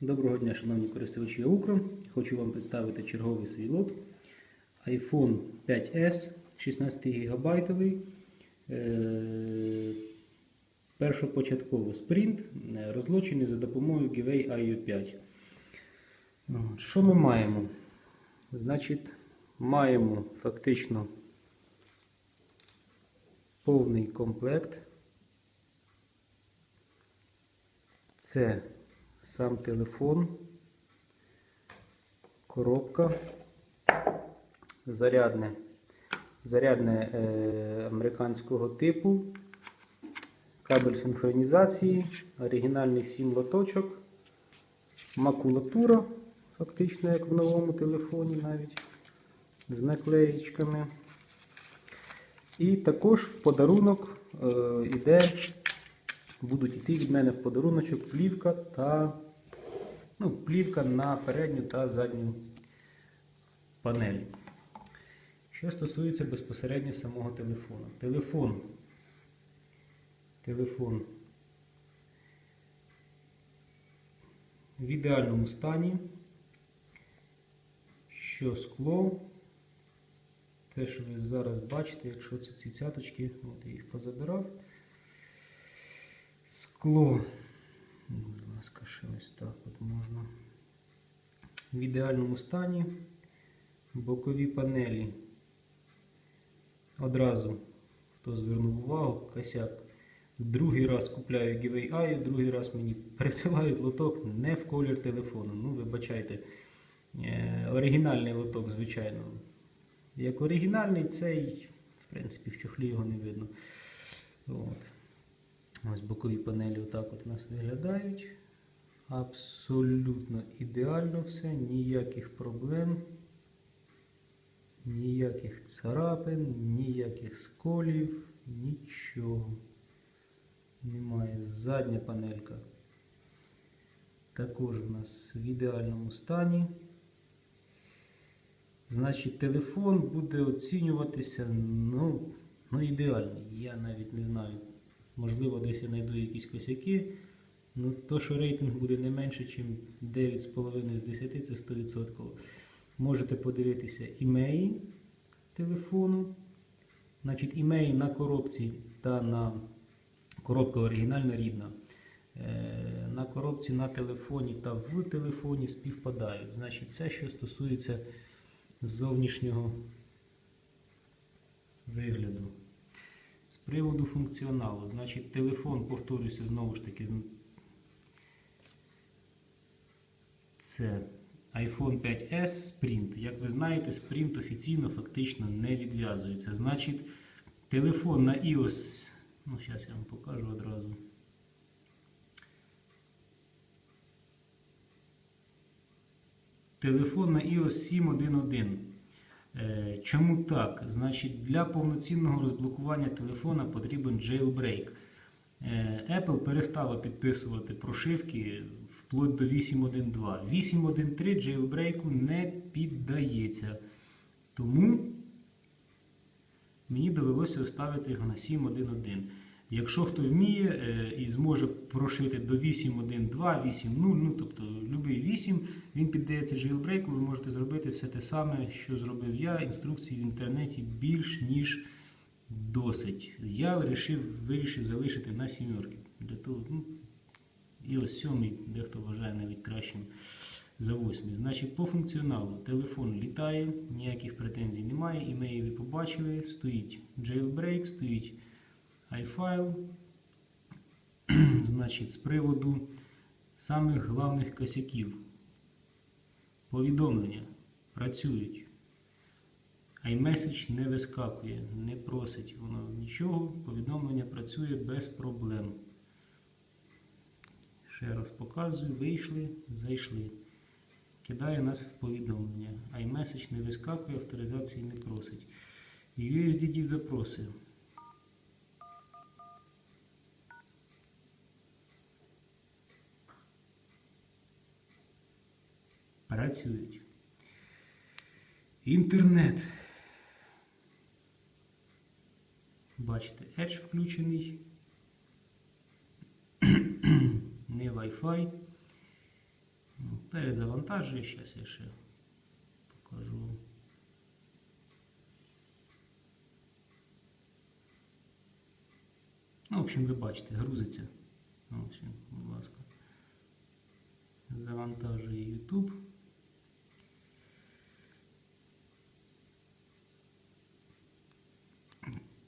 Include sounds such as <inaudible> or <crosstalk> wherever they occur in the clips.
Доброго дня, шановні користувачі Укро. Хочу вам представити черговий свій лот. iPhone 5S 16 ГБ. Першопочатково спринт, е, розлочений за допомогою Givey IO5. Що ми маємо? Значить, маємо фактично повний комплект. Це сам телефон, коробка, зарядне, зарядне е, американського типу, кабель синхронізації, оригінальний 7 лоточок, макулатура, фактично, як в новому телефоні навіть, з наклеєчками. І також в подарунок е, іде будуть йти від мене в подаруночок плівка та ну, плівка на передню та задню панель. Що стосується безпосередньо самого телефону. Телефон. Телефон в ідеальному стані. Що скло. Те, що ви зараз бачите, якщо це ці цяточки, от я їх позабирав. Скло, ласка, ще ось так от можна. В ідеальному стані. Бокові панелі. Одразу, хто звернув увагу, косяк. Другий раз купляю Givey Eye, другий раз мені присилають лоток не в колір телефону. Ну, вибачайте, е, оригінальний лоток, звичайно. Як оригінальний, цей, в принципі, в чохлі його не видно. От. Ось бокові панелі отак от у нас виглядають. Абсолютно ідеально все, ніяких проблем, ніяких царапин, ніяких сколів, нічого. Немає. Задня панелька також у нас в ідеальному стані. Значить, телефон буде оцінюватися ну, ну ідеальний. Я навіть не знаю. Можливо, десь я знайду якісь косяки. Ну, то, що рейтинг буде не менше, ніж 9,5 з 10, це 100%. Можете подивитися імеї телефону. Значить, імеї на коробці та на коробка оригінальна рідна. Е, На коробці на телефоні та в телефоні співпадають. Значить, це, що стосується зовнішнього вигляду. З приводу функціоналу, значить, телефон, повторюся, знову ж таки, це iPhone 5S Sprint. Як ви знаєте, Sprint офіційно фактично не відв'язується. Значить, телефон на iOS, ну, зараз я вам покажу одразу. Телефон на iOS 7.1.1. Е, Чому так? Значить, для повноцінного розблокування телефона потрібен jailbreak. Е, Apple перестала підписувати прошивки вплоть до 8.1.2. 8.1.3 jailbreak не піддається. Тому мені довелося вставити його на 7.1.1. Якщо хто вміє е, і зможе прошити до 8.1.2, 8.0, ну тобто будь-який 8, він піддається jailbreak, ви можете зробити все те саме, що зробив я. Інструкції в інтернеті більш ніж досить. Я вирішив, вирішив залишити на сімерки. Для того, ну, і ось сьомий, дехто вважає навіть кращим за восьмий. Значить, по функціоналу телефон літає, ніяких претензій немає. Імеї ви побачили, стоїть jailbreak, стоїть iFile. <clears throat> Значить, з приводу самих главних косяків. Повідомлення працюють. iMessage не вискакує, не просить воно нічого. Повідомлення працює без проблем. Ще раз показую, вийшли, зайшли. Кидає нас в повідомлення. iMessage не вискакує, авторизації не просить. USDD запроси. Працюють. Інтернет. Бачите, Edge включений. Не Wi-Fi. перезавантажує. Зараз я ще покажу. Ну, в общем, ви бачите, грузиться. Ну, ось він, будь ласка. Завантажує YouTube.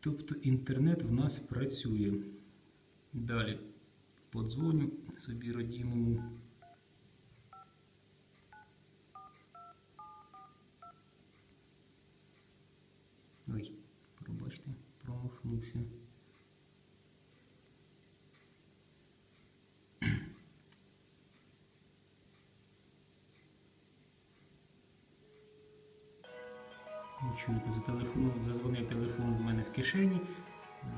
Тобто інтернет в нас працює. Далі подзвоню собі родимому. Ой, пробачте, промахнувся. Чуєте, зателефонував, зазвонив телефон в мене в кишені.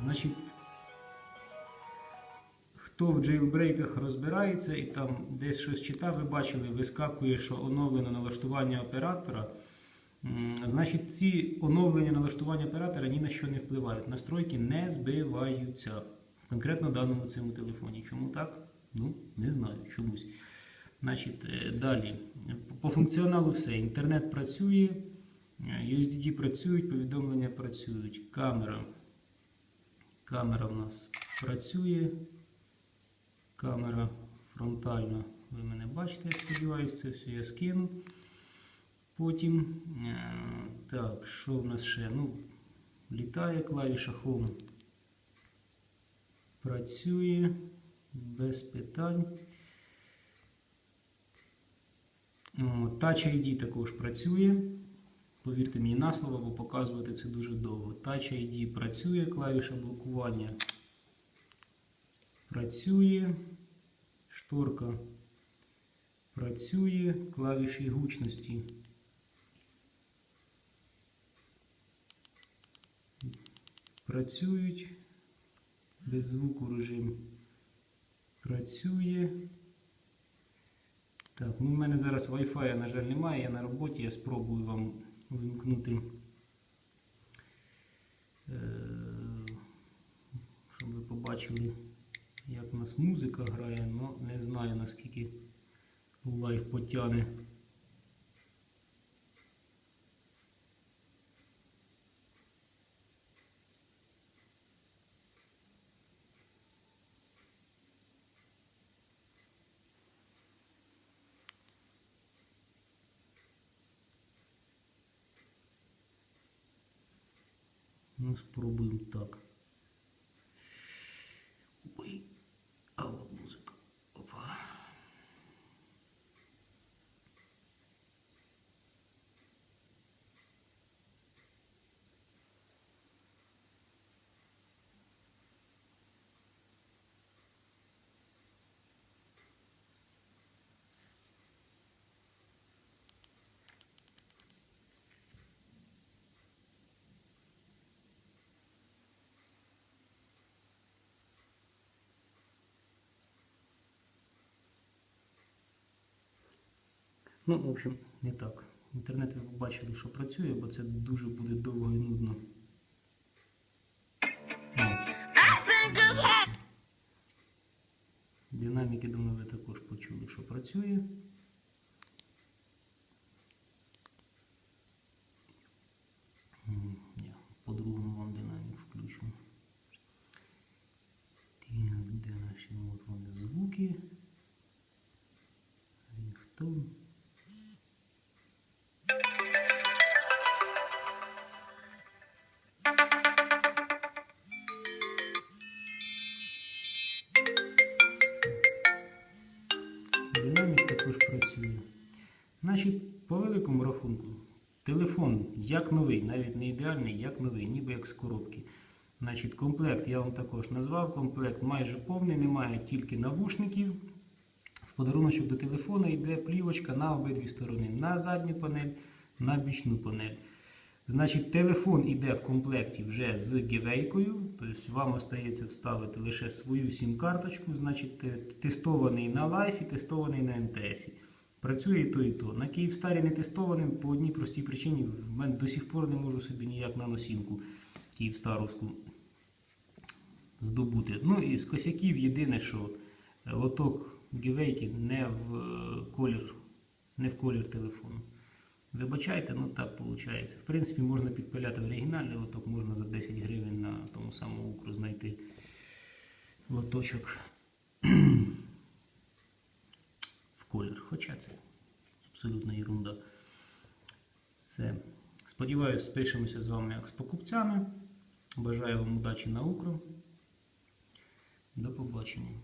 Значить, хто в джейлбрейках розбирається і там десь щось читав, ви бачили, вискакує, що оновлено налаштування оператора. Значить, ці оновлення налаштування оператора ні на що не впливають. Настройки не збиваються. Конкретно даному цьому телефоні. Чому так? Ну, не знаю, чомусь. Значить, е, далі. По функціоналу все. Інтернет працює, е, USDD працюють, повідомлення працюють. Камера. Камера в нас працює. Камера фронтальна. Ви мене бачите, я сподіваюся, це все я скину. Потім, е, так, що в нас ще? Ну, літає клавіша Home. Працює без питань. Touch ID також працює. Повірте мені на слово, бо показувати це дуже довго. Touch ID працює, клавіша блокування працює, шторка працює, клавіші гучності. Працюють, без звуку режим. Працює. Так, ну в мене зараз Wi-Fi, на жаль, немає, я на роботі, я спробую вам вимкнути, е, щоб ви побачили, як у нас музика грає, але не знаю наскільки лайв потягне. Ну, спробуємо так. Ну, в общем, не так. Інтернет ви побачили, що працює, бо це дуже буде довго і нудно. Динаміки, думаю, ви також почули, що працює. Значить, по великому рахунку, телефон як новий, навіть не ідеальний, як новий, ніби як з коробки. Значить, комплект я вам також назвав. Комплект майже повний, немає тільки навушників. В подарунок до телефона йде плівочка на обидві сторони, на задню панель, на бічну панель. Значить, телефон йде в комплекті вже з гівейкою, тобто вам остається вставити лише свою сім-карточку, значить, тестований на лайфі, тестований на МТС. Працює і то, і то. На Київстарі не тестованим по одній простій причині. В мене до сих пор не можу собі ніяк наносімку Київстаровську здобути. Ну і з косяків єдине, що лоток гівейки не в е, колір не в колір телефону. Вибачайте, ну так виходить. В принципі, можна підпиляти оригінальний лоток, можна за 10 гривень на тому самому укру знайти лоточок в колір. Хоча це абсолютна ерунда. Все. Сподіваюсь, спишемося з вами як з покупцями. Бажаю вам удачі на укру. До побачення.